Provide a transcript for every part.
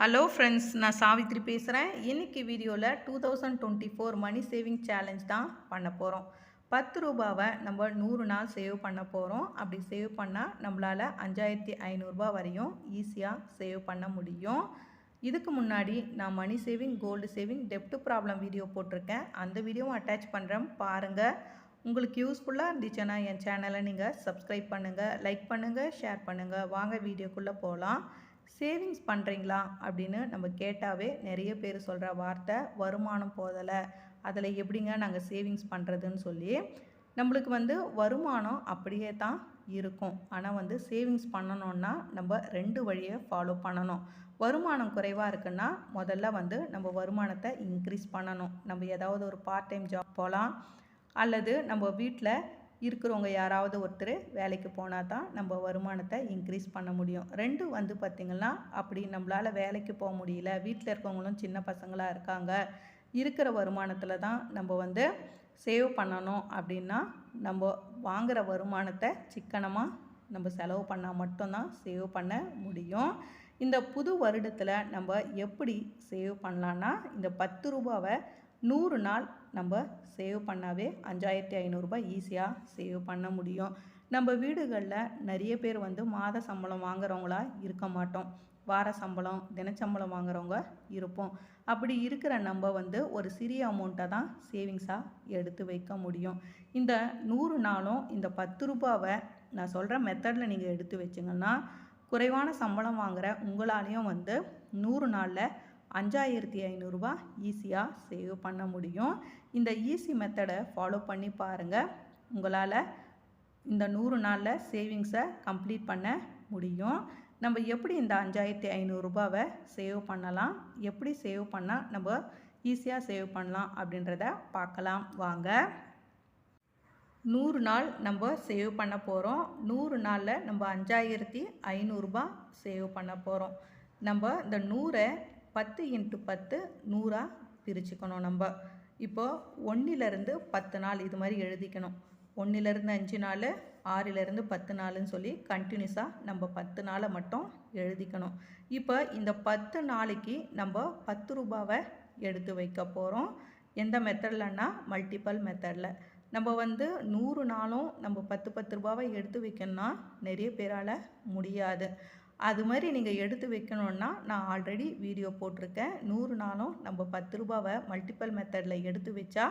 Hello friends நான் சாவித்ரி பேசுகிறேன் இன்றைக்கி வீடியோவில் two thousand twenty four money saving challenge தான் பண்ண போகிறோம் பத்து ரூபாவை நம்ம நூறு நாள் சேவ் பண்ண போகிறோம் அப்படி சேவ் பண்ணால் நம்மளால் அஞ்சாயிரத்தி ஐநூறுரூபா வரையும் ஈஸியாக சேவ் பண்ண முடியும். இதுக்கு முன்னாடி நான் மணி சேவிங் கோல்டு சேவிங் டெப்ட் ப்ராப்ளம் வீடியோ போட்டிருக்கேன். அந்த வீடியோவும் அட்டாச் பண்ணுறேன் பாருங்கள் உங்களுக்கு யூஸ்ஃபுல்லாக இருந்துச்சுன்னா என் சேனலை நீங்கள் சப்ஸ்கிரைப் பண்ணுங்கள் லைக் பண்ணுங்கள் ஷேர் பண்ணுங்கள் வாங்க வீடியோக்குள்ளே போகலாம் சேவிங்ஸ் பண்ணுறீங்களா அப்படின்னு நம்ம கேட்டாவே நிறைய பேர் சொல்கிற வார்த்தை வருமானம் போதலை. அதில் எப்படிங்க நாங்கள் சேவிங்ஸ் பண்ணுறதுன்னு சொல்லி நம்மளுக்கு வந்து வருமானம் அப்படியே தான் இருக்கும். ஆனால் வந்து சேவிங்ஸ் பண்ணணுன்னா நம்ம ரெண்டு வழியை ஃபாலோ பண்ணணும். வருமானம் குறைவாக இருக்குன்னா முதல்ல வந்து நம்ம வருமானத்தை இன்க்ரீஸ் பண்ணணும். நம்ம ஏதாவது ஒரு பார்ட் டைம் ஜாப் போகலாம் அல்லது நம்ம வீட்டில் இருக்கிறவங்க யாராவது ஒருத்தர் வேலைக்கு போனால் தான் நம்ம வருமானத்தை இன்க்ரீஸ் பண்ண முடியும். ரெண்டு வந்து பார்த்திங்கன்னா அப்படி நம்மளால் வேலைக்கு போக முடியல வீட்டில் இருக்கவங்களும் சின்ன பசங்களாக இருக்காங்க இருக்கிற வருமானத்தில் தான் நம்ம வந்து சேவ் பண்ணணும் அப்படின்னா நம்ம வாங்குகிற வருமானத்தை சிக்கனமாக நம்ம செலவு பண்ணால் மட்டும்தான் சேவ் பண்ண முடியும். இந்த புது வருடத்தில் நம்ம எப்படி சேவ் பண்ணலான்னா இந்த பத்து ரூபாவை நூறு நாள் நம்ம சேவ் பண்ணாவே அஞ்சாயிரத்தி ஐநூறுரூபா ஈஸியாக சேவ் பண்ண முடியும். நம்ம வீடுகளில் நிறைய பேர் வந்து மாத சம்பளம் வாங்குறவங்களா இருக்க மாட்டோம். வார சம்பளம் தினச்சம்பளம் வாங்குறவங்க இருப்போம். அப்படி இருக்கிற நம்ம வந்து ஒரு சிறிய அமௌண்ட்டை தான் சேவிங்ஸாக எடுத்து வைக்க முடியும். இந்த நூறு நாளும் இந்த பத்து ரூபாவை நான் சொல்கிற மெத்தடில் நீங்கள் எடுத்து வச்சிங்கன்னா குறைவான சம்பளம் வாங்குகிற உங்களாலேயும் வந்து நூறு நாளில் அஞ்சாயிரத்தி ஐநூறுரூவா ஈஸியாக சேவ் பண்ண முடியும். இந்த ஈஸி மெத்தடை ஃபாலோ பண்ணி பாருங்கள் உங்களால் இந்த நூறு நாளில் சேவிங்ஸை கம்ப்ளீட் பண்ண முடியும். நம்ம எப்படி இந்த அஞ்சாயிரத்தி ஐநூறுரூபாவை சேவ் பண்ணலாம்? எப்படி சேவ் பண்ணால் நம்ம ஈஸியாக சேவ் பண்ணலாம் அப்படின்றத பார்க்கலாம். வாங்க. நூறு நாள் நம்ம சேவ் பண்ண போகிறோம் நூறு நாளில் நம்ம அஞ்சாயிரத்தி ஐநூறுரூபா சேவ் பண்ண போகிறோம் நம்ம இந்த நூறை பத்து இன்ட்டு பத்து நூறாக பிரிச்சுக்கணும் நம்ம. இப்போது ஒன்றிலேருந்து பத்து நாள் இது மாதிரி எழுதிக்கணும். ஒன்றிலேருந்து அஞ்சு நாள் ஆறிலேருந்து பத்து நாள்னு சொல்லி கண்டினியூஸாக நம்ம பத்து நாளை மட்டும் எழுதிக்கணும். இப்போ இந்த பத்து நாளைக்கு நம்ம பத்து ரூபாவை எடுத்து வைக்க போகிறோம் எந்த மெத்தட்லன்னா மல்டிப்பல் மெத்தடில் நம்ம வந்து நூறு நாளும் நம்ம பத்து பத்து ரூபாவை எடுத்து வைக்கணும்னா நிறைய பேரால் முடியாது. அது மாதிரி நீங்கள் எடுத்து வைக்கணுன்னா நான் ஆல்ரெடி வீடியோ போட்டிருக்கேன். நூறு நாளும் நம்ம பத்து ரூபாவை மல்டிப்பல் மெத்தடில் எடுத்து வச்சா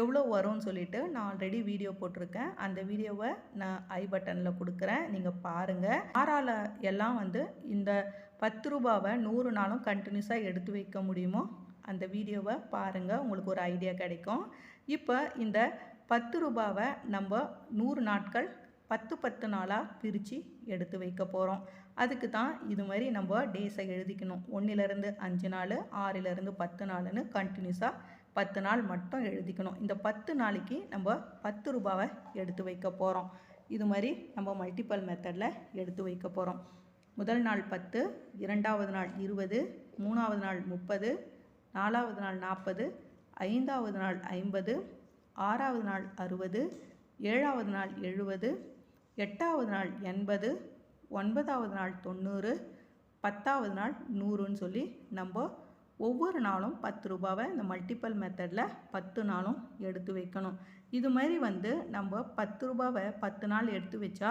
எவ்வளோ வரும்னு சொல்லிட்டு நான் ஆல்ரெடி வீடியோ போட்டிருக்கேன். அந்த வீடியோவை நான் ஐ பட்டனில் கொடுக்குறேன். நீங்கள் பாருங்கள் ஆறால் எல்லாம் வந்து இந்த பத்து ரூபாவை நூறு நாளும் கண்டினியூஸாக எடுத்து வைக்க முடியுமோ அந்த வீடியோவை பாருங்கள் உங்களுக்கு ஒரு ஐடியா கிடைக்கும். இப்போ இந்த பத்து ரூபாவை நம்ம நூறு நாட்கள் பத்து பத்து நாளாக பிரித்து எடுத்து வைக்க போகிறோம் அதுக்கு தான் இது மாதிரி நம்ம டேஸை எழுதிக்கணும். ஒன்றிலேருந்து அஞ்சு நாள் ஆறிலேருந்து பத்து நாள்னு கண்டினியூஸாக பத்து நாள் மட்டும் எழுதிக்கணும். இந்த பத்து நாளைக்கு நம்ம பத்து ரூபாவை எடுத்து வைக்க போகிறோம் இது மாதிரி நம்ம மல்டிப்பல் மெத்தடில் எடுத்து வைக்க போகிறோம் முதல் நாள் பத்து இரண்டாவது நாள் இருபது மூணாவது நாள் முப்பது நாலாவது நாள் நாற்பது ஐந்தாவது நாள் ஐம்பது ஆறாவது நாள் அறுபது ஏழாவது நாள் எழுபது எட்டாவது நாள் எண்பது ஒன்பதாவது நாள் தொண்ணூறு பத்தாவது நாள் நூறுன்னு சொல்லி நம்ம ஒவ்வொரு நாளும் பத்து ரூபாவை இந்த மல்டிப்பல் மெத்தடில் பத்து நாளும் எடுத்து வைக்கணும். இது மாதிரி வந்து நம்ம பத்து ரூபாவை பத்து நாள் எடுத்து வச்சா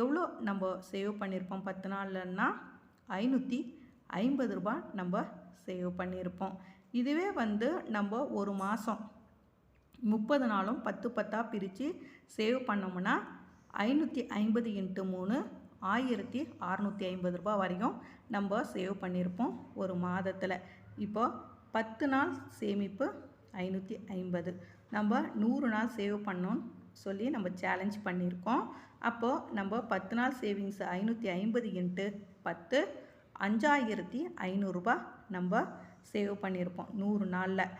எவ்வளோ நம்ம சேவ் பண்ணியிருப்போம்? பத்து நாள்லன்னா ஐநூற்றி ஐம்பது ரூபா நம்ம சேவ் பண்ணியிருப்போம். இதுவே வந்து நம்ம ஒரு மாதம் முப்பது நாளும் பத்து பத்தாக பிரித்து சேவ் பண்ணோம்னா ஐநூற்றி ஐம்பது இன்ட்டு மூணு ஆயிரத்தி அறநூற்றி ஐம்பது ரூபா வரையும் நம்ம சேவ் பண்ணியிருப்போம் ஒரு மாதத்தில். இப்போ பத்து நாள் சேமிப்பு ஐநூற்றி ஐம்பது. நம்ம நூறு நாள் சேவ் பண்ணோன்னு சொல்லி நம்ம சேலஞ்ச் பண்ணியிருக்கோம். அப்போது நம்ம பத்து நாள் சேவிங்ஸ் ஐநூற்றி ஐம்பது இன்ட்டு பத்து அஞ்சாயிரத்தி ஐநூறுரூபா நம்ம சேவ் பண்ணியிருப்போம் நூறு நாளில்.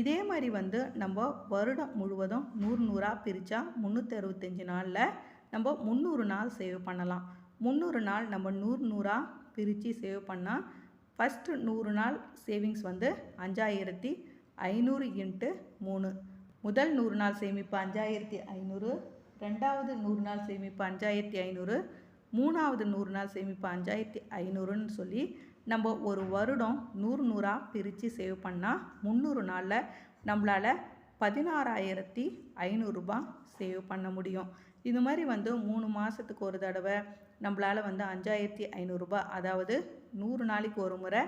இதே மாதிரி வந்து நம்ம வருடம் முழுவதும் நூறு நூறாக பிரித்தா முந்நூற்றி அறுபத்தஞ்சி நாளில் நம்ம முந்நூறு நாள் சேவ் பண்ணலாம். முந்நூறு நாள் நம்ம நூறு நூறாக பிரித்து சேவ் பண்ணால் ஃபஸ்ட்டு நூறு நாள் சேவிங்ஸ் வந்து அஞ்சாயிரத்தி ஐநூறு இன்ட்டு மூணு. முதல் நூறு நாள் சேமிப்பு அஞ்சாயிரத்தி ஐநூறு ரெண்டாவது நூறு நாள் சேமிப்பு அஞ்சாயிரத்தி ஐநூறு மூணாவது நூறு நாள் சேமிப்பு அஞ்சாயிரத்தி ஐநூறுன்னு சொல்லி நம்ம ஒரு வருடம் நூறு நூறாக பிரித்து சேவ் பண்ணால் முந்நூறு நாளில் நம்மளால் பதினாறாயிரத்தி ஐநூறுரூபா சேவ் பண்ண முடியும். இது மாதிரி வந்து மூணு மாதத்துக்கு ஒரு தடவை நம்மளால் வந்து அஞ்சாயிரத்தி ஐநூறுரூபா அதாவது நூறு நாளைக்கு ஒரு முறை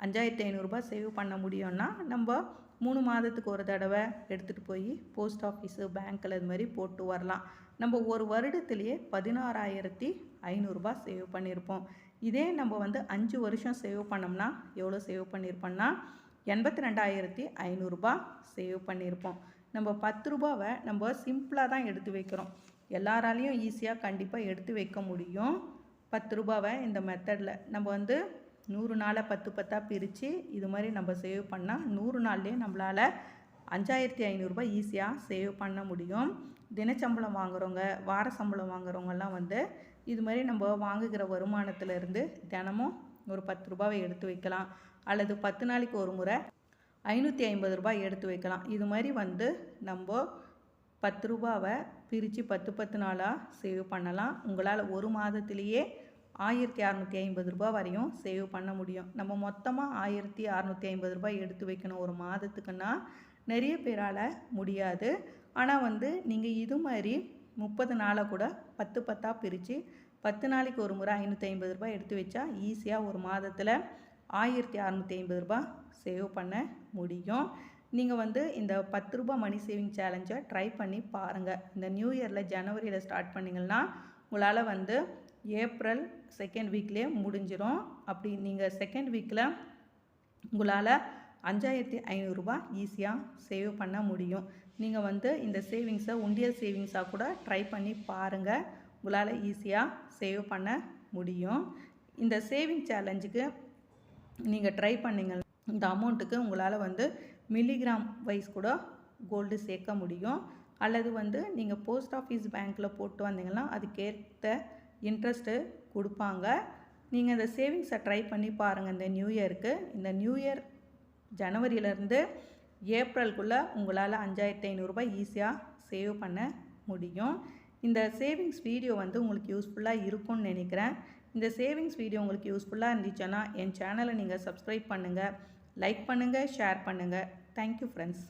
அஞ்சாயிரத்தி ஐநூறுரூபா சேவ் பண்ண முடியும்னா நம்ம மூணு மாதத்துக்கு ஒரு தடவை எடுத்துகிட்டு போய் போஸ்ட் ஆஃபீஸு பேங்க்கில் இது மாதிரி போட்டு வரலாம். நம்ம ஒரு வருடத்துலேயே பதினாறாயிரத்தி ஐநூறுரூபா சேவ் பண்ணியிருப்போம் இதே நம்ம வந்து அஞ்சு வருஷம் சேவ் பண்ணோம்னா எவ்வளோ சேவ் பண்ணியிருப்போம்னா எண்பத்தி ரெண்டாயிரத்தி ஐநூறுரூபா சேவ் பண்ணியிருப்போம் நம்ம பத்து ரூபாவை நம்ம சிம்பிளாக தான் எடுத்து வைக்கிறோம். எல்லாராலையும் ஈஸியாக கண்டிப்பாக எடுத்து வைக்க முடியும். பத்து ரூபாவை இந்த மெத்தடில் நம்ம வந்து நூறு நாளை பத்து பத்தாக பிரித்து இது மாதிரி நம்ம சேவ் பண்ணால் நூறு நாள்லேயே நம்மளால் அஞ்சாயிரத்தி ஐநூறுரூபா ஈஸியாக சேவ் பண்ண முடியும். தினச்சம்பளம் வாங்குறவங்க வார சம்பளம் வாங்குகிறவங்கெல்லாம் வந்து இது மாதிரி நம்ம வாங்குகிற வருமானத்திலேருந்து தினமும் ஒரு பத்து ரூபாவை எடுத்து வைக்கலாம். அல்லது பத்து நாளைக்கு ஒரு முறை ஐநூற்றி ஐம்பது ரூபாய் எடுத்து வைக்கலாம். இது மாதிரி வந்து நம்ம பத்து ரூபாவை பிரித்து பத்து பத்து நாளாக சேவ் பண்ணலாம். உங்களால் ஒரு மாதத்திலேயே ஆயிரத்தி அறநூற்றி ஐம்பது ரூபாய் வரையும் சேவ் பண்ண முடியும். நம்ம மொத்தமாக ஆயிரத்தி அறநூற்றி ஐம்பது ரூபாய் எடுத்து வைக்கணும் ஒரு மாதத்துக்குன்னா நிறைய பேரால் முடியாது. ஆனால் வந்து நீங்கள் இது மாதிரி முப்பது நாளை கூட பத்து பத்தாக பிரித்து பத்து நாளைக்கு ஒரு முறை ஐநூற்றி ஐம்பது ரூபாய் எடுத்து வச்சா ஈஸியாக ஒரு மாதத்தில் ஆயிரத்தி அறநூற்றி ஐம்பது ரூபாய் சேவ் பண்ண முடியும். நீங்கள் வந்து இந்த பத்து ரூபாய் மணி சேவிங் சேலஞ்சை ட்ரை பண்ணி பாருங்கள் இந்த நியூ இயரில் ஜனவரியில் ஸ்டார்ட் பண்ணிங்கன்னா உங்களால் வந்து ஏப்ரல் செகண்ட் வீக்லேயே முடிஞ்சிடும் அப்படி நீங்கள் செகண்ட் வீக்கில் உங்களால் அஞ்சாயிரத்தி ஐநூறுரூபா ஈஸியாக சேவ் பண்ண முடியும். நீங்கள் வந்து இந்த சேவிங்ஸை உண்டியல் சேவிங்ஸாக கூட ட்ரை பண்ணி பாருங்கள் உங்களால் ஈஸியாக சேவ் பண்ண முடியும். இந்த சேவிங் சேலஞ்சுக்கு நீங்கள் ட்ரை பண்ணிங்க இந்த அமௌண்ட்டுக்கு உங்களால் வந்து மில்லிகிராம் வைஸ் கூட கோல்டு சேர்க்க முடியும். அல்லது வந்து நீங்கள் போஸ்ட் ஆஃபீஸ் பேங்க்கில் போட்டு வந்தீங்கன்னா அதுக்கேற்ற இன்ட்ரெஸ்ட்டு கொடுப்பாங்க. நீங்கள் இந்த சேவிங்ஸை ட்ரை பண்ணி பாருங்கள் இந்த நியூ இயருக்கு இந்த நியூ இயர் ஜனவரியிலேருந்து ஏப்ரலுக்குள்ளே உங்களால் அஞ்சாயிரத்தி ஐநூறுரூபா ஈஸியாக சேவ் பண்ண முடியும். இந்த சேவிங்ஸ் வீடியோ வந்து உங்களுக்கு யூஸ்ஃபுல்லாக இருக்கும்னு நினைக்கிறேன். இந்த சேவிங்ஸ் வீடியோ உங்களுக்கு யூஸ்ஃபுல்லாக இருந்துச்சுன்னா என் சேனலை நீங்கள் சப்ஸ்கிரைப் பண்ணுங்கள் லைக் பண்ணுங்கள் ஷேர் பண்ணுங்கள் தேங்க்யூ ஃப்ரெண்ட்ஸ்